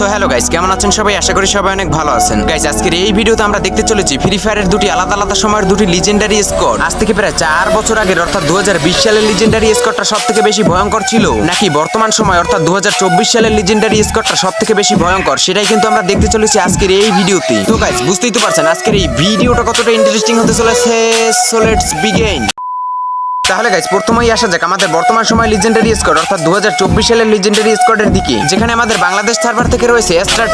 So hello guys কেমন আছেন সবাই? আশা করি সবাই অনেক ভালো আছেন। গাইস আজকের এই ভিডিওতে আমরা দেখতে চলেছি ফ্রি ফায়ারের দুটি আলাদা আলাদা সময়ের দুটি লিজেন্ডারি স্কোর আজ থেকে প্রায় চার বছর আগের, অর্থাৎ দু সালের লিজেন্ডারি স্কোরটা সব থেকে বেশি ভয়ঙ্কর ছিল। নাকি বর্তমান সময়, অর্থাৎ দু হাজার চব্বিশ সালের লিজেন্ডারি স্কোরটা সব থেকে বেশি ভয়ঙ্কর, সেটাই কিন্তু আমরা দেখতে চলেছি আজকের এই ভিডিওতে। তো গাইস বুঝতেই তো পারছেন, আজকের এই ভিডিওটা কতটা ইন্টারেস্টিং হতে চলেছে। সো লেটস বিগেইন তাহলে গাইজ প্রথমেই আসা যাক, আমাদের বর্তমান সময় লিজেন্ডারি স্কোয়াড অর্থাৎ দু হাজার চব্বিশ সালের লিজেন্ডারি স্কোয়াডের দিকে, যেখানে আমাদের বাংলাদেশ সার্ভার থেকে রয়েছে এক্সট্রা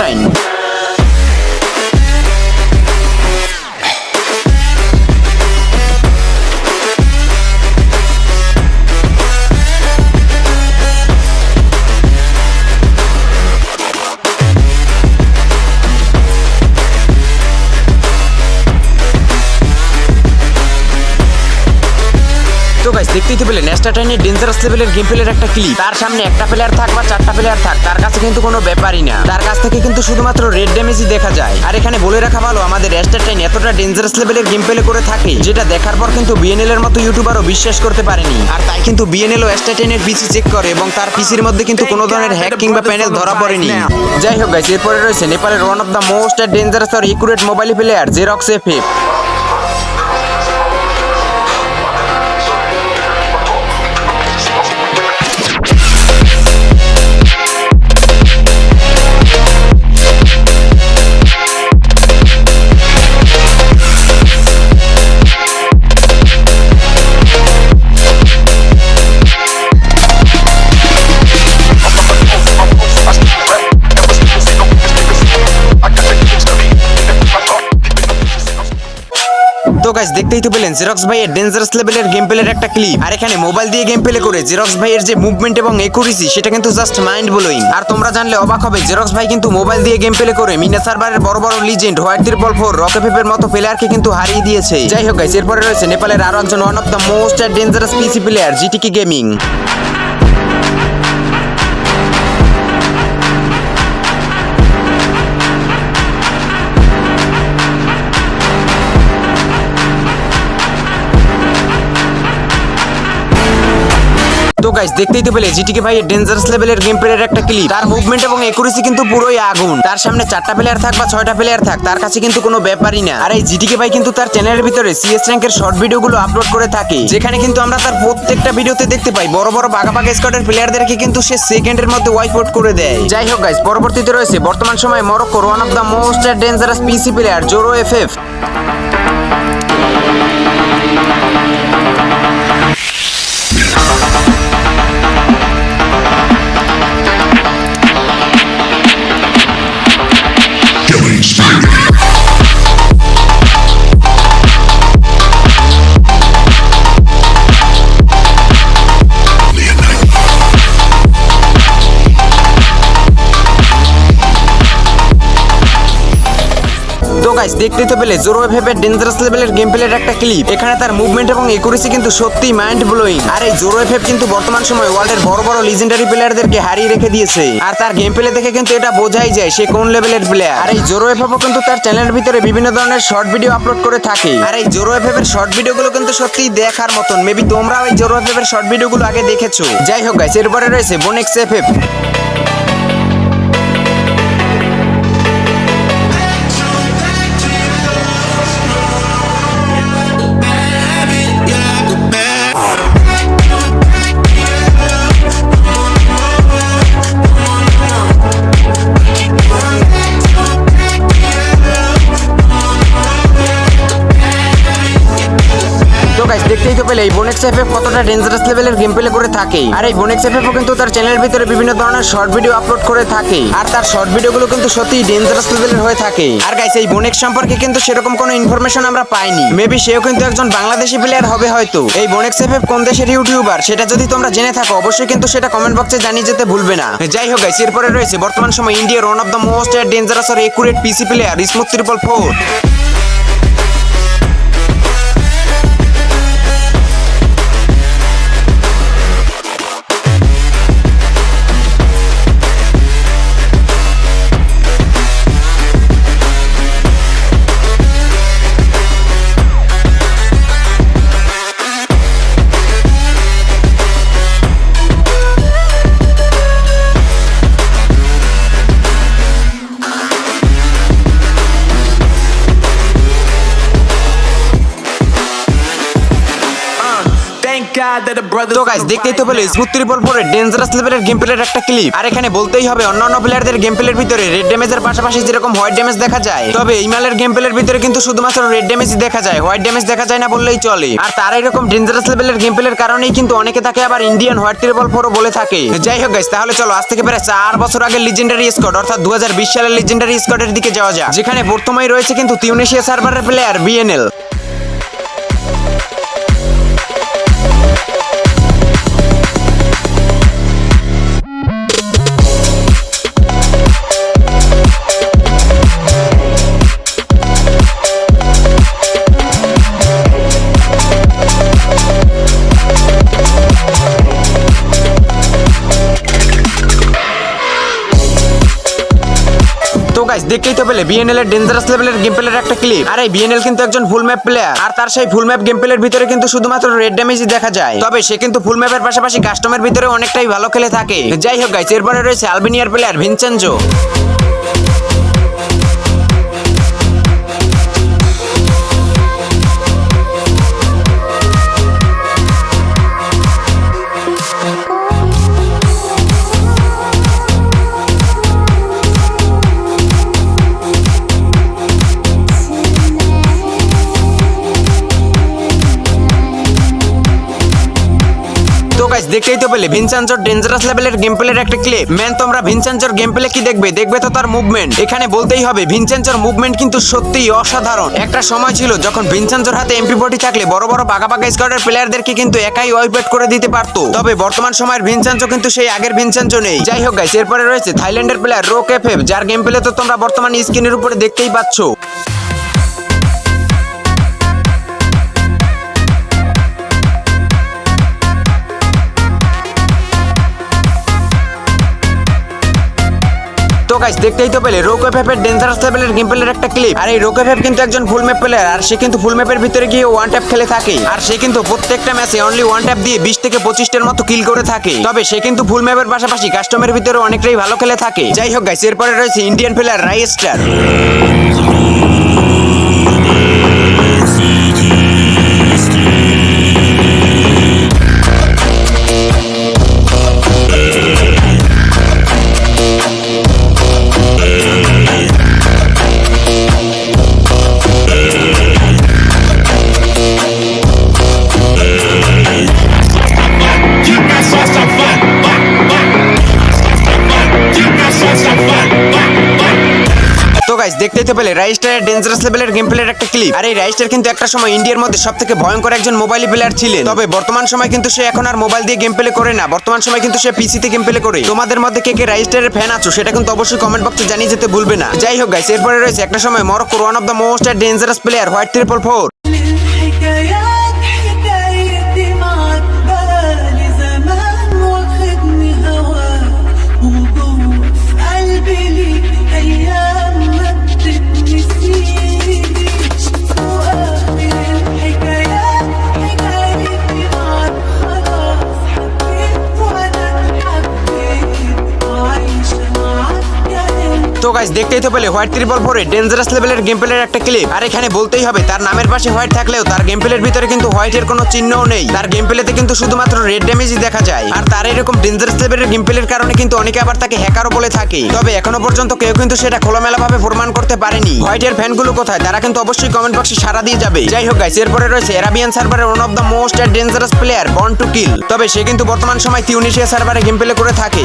দেখতেই তো পেলেন নেস্টা টাইনের ডেঞ্জারাস লেভেলের গেম প্লের একটা ক্লিপ তার সামনে একটা প্লেয়ার থাক বা চারটা প্লেয়ার থাক তার কাছে কিন্তু কোনো ব্যাপারই না। তার কাছ থেকে কিন্তু শুধুমাত্র রেড ড্যামেজই দেখা যায়। আর এখানে বলে রাখা ভালো আমাদের নেস্টা টাইন এতটা ডেঞ্জারাস লেভেলের গেম প্লে করে থাকে যেটা দেখার পর কিন্তু বিএনএল এর মতো ইউটিউবারও বিশ্বাস করতে পারেনি। আর তাই কিন্তু বিএনএল ও এস্টা টাইনের পিসি চেক করে এবং তার পিসির মধ্যে কিন্তু কোনো ধরনের হ্যাক কিংবা প্যানেল ধরা পড়েনি। যাই হোক গাইস এরপরে রয়েছে নেপালের one of the most dangerous R accurate mobile player Xerox F guys দেখতেই তো পেলেন জেরক্স ভাইয়ের ডেঞ্জারাস লেভেলের গেম প্লের একটা ক্লিপ আর এখানে মোবাইল দিয়ে গেম প্লে করে জেরক্স ভাইয়ের যে মুভমেন্ট এবং একুরেসি সেটা কিন্তু জাস্ট মাইন্ড ব্লোয়িং আর তোমরা জানলে অবাক হবে জেরক্স ভাই কিন্তু মোবাইল দিয়ে গেম প্লে করে মিনা সার্ভারের বড় বড় লিজেন্ড হোয়াইট ত্রিপল ফোর রকেফেপের মতো প্লেয়ারকে কিন্তু হারিয়ে দিয়েছে। যাই হোক গাইস এরপরে রয়েছে নেপালের আরও একজন one of the most dangerous PC player GTK gaming তো গাইস দেখতেই তো পেলে জিটিকে ভাই ডেঞ্জারাস লেভেলের গেম প্লেয়ার একটা ক্লিপ তার মুভমেন্ট এবং একুরেসি কিন্তু পুরোই আগুন। তার সামনে চারটা প্লেয়ার থাক বা ছয়টা প্লেয়ার থাক, তার কাছে কিন্তু কোনো ব্যাপারই না। আর এই জিটিকে ভাই কিন্তু তার চ্যানেলের ভিতরে সিএস র্যাঙ্কের শর্ট ভিডিওগুলো আপলোড করে থাকে। যেখানে কিন্তু আমরা তার প্রত্যেকটা ভিডিওতে দেখতে পাই, বড় বড় বাঘা বাঘা স্কোয়াডের প্লেয়ারদেরকে কিন্তু সে সেকেন্ডের মধ্যে ওয়াইপ আউট করে দেয়। যাই হোক গাইস পরবর্তীতে রয়েছে বর্তমান সময় মরক্কোর one of the most dangerous PC player Zoro FF guys দেখতে তো পেলে জোরো এফএফের ডেঞ্জারাস লেভেলের গেম প্লের একটা ক্লিপ এখানে তার মুভমেন্ট এবং একুরেসি কিন্তু সত্যি মাইন্ড ব্লোয়িং আর এই জোরো এফএফ কিন্তু বর্তমান সময় ওয়ার্ল্ডের বড় বড় লিজেন্ডারি প্লেয়ারদেরকে হারিয়ে রেখে দিয়েছে। আর তার গেম প্লে দেখে কিন্তু এটা বোঝাই যায় সে কোন লেভেলের প্লেয়ার আর এই জোরো এফএফও কিন্তু তার চ্যানেলের ভিতরে বিভিন্ন ধরনের শর্ট ভিডিও আপলোড করে থাকে। আর এই জোরো এফএফ এর শর্ট ভিডিওগুলো কিন্তু সত্যি দেখার মতন। মেবি তোমরাও এই জোরো এফএফ এর শর্ট ভিডিওগুলো আগে দেখেছ। যাই হোক গাইস এরপরে রয়েছে বোনেক্স এফএফ বোনেক্স এফএফ কতটা ডেঞ্জারাস লেভেলের গেম প্লে করে থাকে? আর এই বোনেক্স এফএফও কিন্তু তার চ্যানেলের ভিতরে বিভিন্ন ধরনের শর্ট ভিডিও আপলোড করে থাকে। আর তার শর্ট ভিডিওগুলো কিন্তু সত্যি ডেঞ্জারাস লেভেলের হয়ে থাকে। আর গাইস এই বোনেক্স সম্পর্কে কিন্তু সেরকম কোনো ইনফরমেশন আমরা পাইনি। মেবি সেও কিন্তু একজন বাংলাদেশি প্লেয়ার হবে হয়তো। এই বোনেক্স এফএফ কোন দেশের ইউটিউবার সেটা যদি তোমরা জেনে থাকো, অবশ্যই কিন্তু সেটা কমেন্ট বক্সে জানিয়ে যেতে ভুলবে না। যাই হোক গাইস এরপরে রয়েছে বর্তমান সময় ইন্ডিয়ার one of the most dangerous R accurate PC player smooth triple four তো গাইস দেখতেই তো পেলে স্মুথ ত্রিপল ফোরে ডেঞ্জারাস লেভেলের গেম প্লের একটা ক্লিপ আর এখানে বলতেই হবে অন্যান্য প্লেয়ারদের গেম প্লের ভিতরে রেড ড্যামেজের পাশাপাশি যেরকম হোয়াইট ড্যামেজ দেখা যায় তবে ইমালের গেম প্লের ভিতরে কিন্তু শুধুমাত্র রেড ড্যামেজই দেখা যায় হোয়াইট ড্যামেজ দেখা যায় না বললেই চলে। আর তার এরকম ডেঞ্জারাস লেভেলের গেম প্লের কারণেই কিন্তু অনেকে তাকে আবার ইন্ডিয়ান হোয়াইট ত্রিপল ফোরও বলে থাকে। যাই হোক গাইস তাহলে চলো আজ থেকে প্রায় চার বছর আগে লিজেন্ডারি স্কোয়াড অর্থাৎ দু হাজার বিশ সালের লিজেন্ডারি স্কোয়াডের দিকে যাওয়া যায় যেখানে বর্তমানে রয়েছে কিন্তু তিউনেশিয়া সার্ভারের প্লেয়ার বিএনএল গাইস দেখতেই তো পেলে বিএনএল এর ডেঞ্জারাস লেভেলের গেম প্লের একটা ক্লিপ আর এই বিএনএল কিন্তু একজন ফুল ম্যাপ প্লেয়ার আর তার সেই ফুল ম্যাপ গেম প্লের ভিতরে কিন্তু শুধুমাত্র রেড ড্যামেজই দেখা যায়। তবে সে কিন্তু ফুল ম্যাপের পাশাপাশি কাস্টমের ভিতরে অনেকটাই ভালো খেলে থাকে। যাই হোক গাইস এরপরে রয়েছে আলবেনিয়ার প্লেয়ার ভিনচেনজো তো গাইস দেখতেই তো পেলে। ভিনসেন্সর ডেঞ্জারাস লেভেলের গেম প্লের একটা ক্লিপ ম্যান তোমরা ভিনসেন্সর গেম প্লে কি দেখবে? দেখবে তো তার মুভমেন্ট এখানে বলতেই হবে ভিনসেন্সর মুভমেন্ট কিন্তু সত্যিই অসাধারণ। একটা সময় ছিল যখন ভিনসেন্সর হাতে এমপি ফোর্টি থাকলে বড় বড় বাঘা বাঘা স্কোয়াডের প্লেয়ারদেরকে কিন্তু একাই ওয়াইপেট করে দিতে পারতো। তবে বর্তমান সময়ের ভিনসেন্সো কিন্তু সেই আগের ভিনসেন্সো নেই। যাই হোক গাইস এরপরে রয়েছে থাইল্যান্ডের player Rok F F game play তো তোমরা বর্তমান স্ক্রিনের উপরে দেখতেই পাচ্ছো। তো গাইস দেখতেই তো পেলে রোকো ফ্যাপের ডেঞ্জারাস লেভেলের গেম প্লের একটা ক্লিপ আর এই রোকো ফ্যাপ কিন্তু একজন ফুল ম্যাপ প্লেয়ার আর সে কিন্তু ফুল ম্যাপের ভিতরে গিয়ে ওয়ান ট্যাপ খেলে থাকে। আর সে কিন্তু প্রত্যেকটা ম্যাচে অনলি ওয়ান ট্যাপ দিয়ে বিশ থেকে পঁচিশটার মতো কিল করে থাকে। তবে সে কিন্তু ফুল ম্যাপের পাশাপাশি কাস্টমের ভিতরে অনেকটাই ভালো খেলে থাকে। যাই হোক গাইস এরপরে রয়েছে ইন্ডিয়ান প্লেয়ার রাইস্টার তো গাইস দেখতেই তো পেলে রাইস্টারের ডেঞ্জারাস লেভেলের গেম প্লের একটা ক্লিপ আর এই রাইস্টার কিন্তু একটা সময় ইন্ডিয়ার মধ্যে সব থেকে ভয়ঙ্কর একজন মোবাইল প্লেয়ার ছিলেন। তবে বর্তমান সময় কিন্তু সে এখন আর মোবাইল দিয়ে গেম প্লে করে না। বর্তমান সময় কিন্তু সে পিসিতে গেম প্লে করে। তোমাদের মধ্যে কে কে রাইস্টারের ফ্যান আছো, সেটা কিন্তু অবশ্যই কমেন্ট বক্সে জানিয়ে যেতে ভুলবে না। যাই হোক গাইস এরপরে রয়েছে একটা সময় মরক্কোর one of the most dangerous player white triple four তো গাইস দেখতেই তো পেলে হোয়াইট ট্রিপল ফোরে ডেঞ্জারাস লেভেলের গেম প্লের একটা ক্লিপ আর এখানে বলতেই হবে, তার নামের পাশে হোয়াইট থাকলেও তার গেম প্লের ভিতরে কিন্তু হোয়াইটের কোনো চিহ্নও নেই। তার গেম প্লেতে কিন্তু শুধুমাত্র রেড ড্যামেজই দেখা যায়। আর তার এরকম ডেঞ্জারাস লেভেলের গেম প্লের কারণে কিন্তু অনেকে আবার তাকে হ্যাকারও বলে থাকে। তবে এখনও পর্যন্ত কেউ কিন্তু সেটা খোলামেলা ভাবে প্রমাণ করতে পারেনি। হোয়াইটের ফ্যানগুলো কোথায়? তারা কিন্তু অবশ্যই কমেন্ট বক্সে সারা দিয়ে যাবে। যাই হোক গাইস এরপরে রয়েছে অ্যারাবিয়ান সার্ভারের one of the most dangerous player born to kill তবে সে কিন্তু বর্তমান সময় তিউনিশিয়া সার্ভারে গেম প্লে করে থাকে।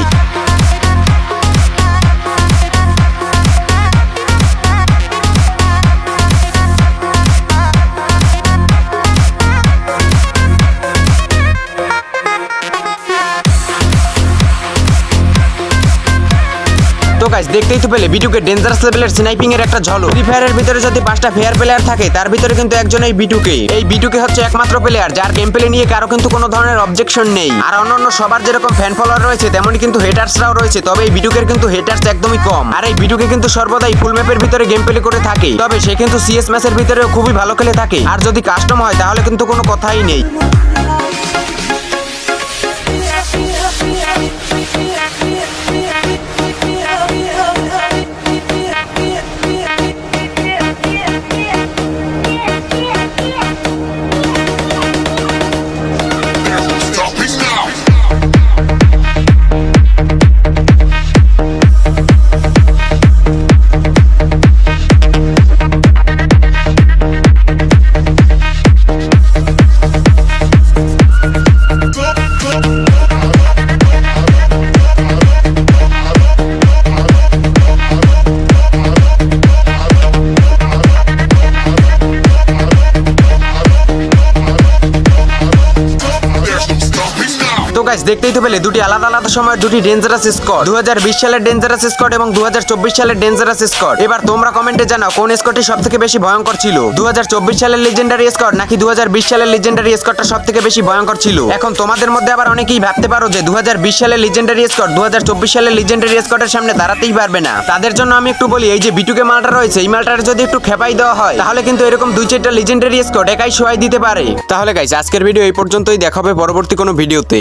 তো গাইস দেখতেই তো পেলে বিটুকে ডেঞ্জারাস লেভেলের স্নাইপিং এর একটা ঝলক। ফ্রি ফায়ারের ভিতরে যদি পাঁচটা ফেয়ার প্লেয়ার থাকে, তার ভিতরে কিন্তু একজন এই বিটুকে এই বিটুকে হচ্ছে একমাত্র প্লেয়ার যার গেম প্লে নিয়ে কারও কিন্তু কোনো ধরনের অবজেকশন নেই। আর অন্যান্য সবার যেরকম ফ্যান ফলোয়ার রয়েছে, তেমনই কিন্তু হেটার্সরাও রয়েছে, তবে এই বিটুকের কিন্তু হেটার্স একদমই কম। আর এই বিটুকে কিন্তু সর্বদাই ফুল ম্যাপের ভিতরে গেম প্লে করে থাকে, তবে সে কিন্তু সিএস ম্যাচের ভিতরেও খুবই ভালো খেলে থাকে। আর যদি কাস্টম হয়, তাহলে কিন্তু কোনো কথাই নেই। গাইস দেখতেই তো পেলে, দুটি আলাদা আলাদা সময়ের দুটি ডেঞ্জারাস স্কট দু সালের ডেঞ্জারাস স্কট এবং দু হাজার চব্বিশ সালের ডেঞ্জারাস স্কট এবার তোমরা কমেন্টে জানাও, কোন স্কটটি সব থেকে বেশি ভয়ঙ্কর ছিল? দুহাজার চব্বিশ সালের লিজেন্ডারি স্কট নাকি দুহাজার বিশ সালের লিজেন্ডারি স্কটটা সব থেকে বেশি ভয়ঙ্কর ছিল? এখন তোমাদের মধ্যে আবার অনেকেই ভাবতে পারো যে দুহাজার বিশ সালের লিজেন্ডারি স্কট দু সালের লিজেন্ডারি স্কটের সামনে দাঁড়াতেই পারবে না। তাদের জন্য আমি একটু বলি, এই যে বিটুকে মালটা রয়েছে, এই মালটার যদি একটু খেপাই দেওয়া হয়, তাহলে কিন্তু এরকম দুই চারটা লিজেন্ডারি স্কট একাই শোয়াই দিতে পারে। তাহলে গাইস আজকের ভিডিও এই পর্যন্তই দেখাবে পরবর্তী কোনো ভিডিওতে